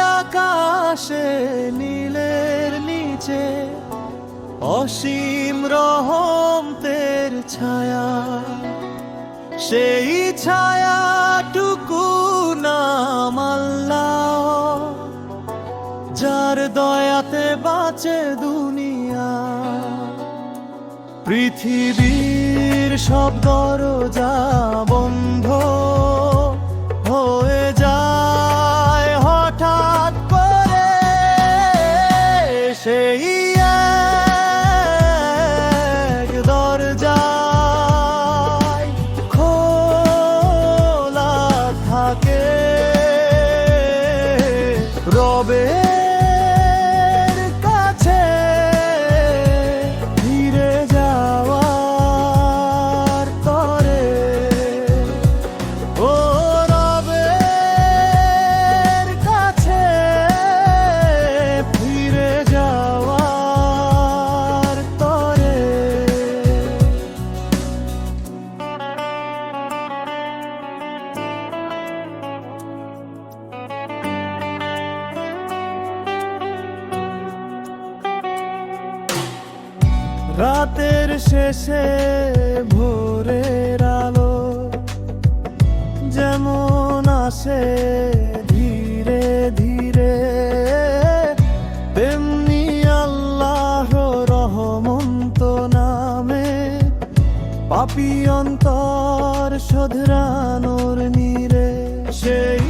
আকাশে, নীলের নিচে, অসীম রহমতের ছায়া। সেই ছায়াটুকু নাম আল্লাহ, যার দয়াতে বাঁচে দুনিয়া। পৃথিবীর সব দরজা বন্ধ হঠাৎ করে খোলা থাকে। রবের রাতের শেষে ভোরের আলো যেমন আসে ধীরে ধীরে, তেমনি আল্লাহ রহমন্ত নামে পাপি অন্তর শোধরানোর নীরে সেই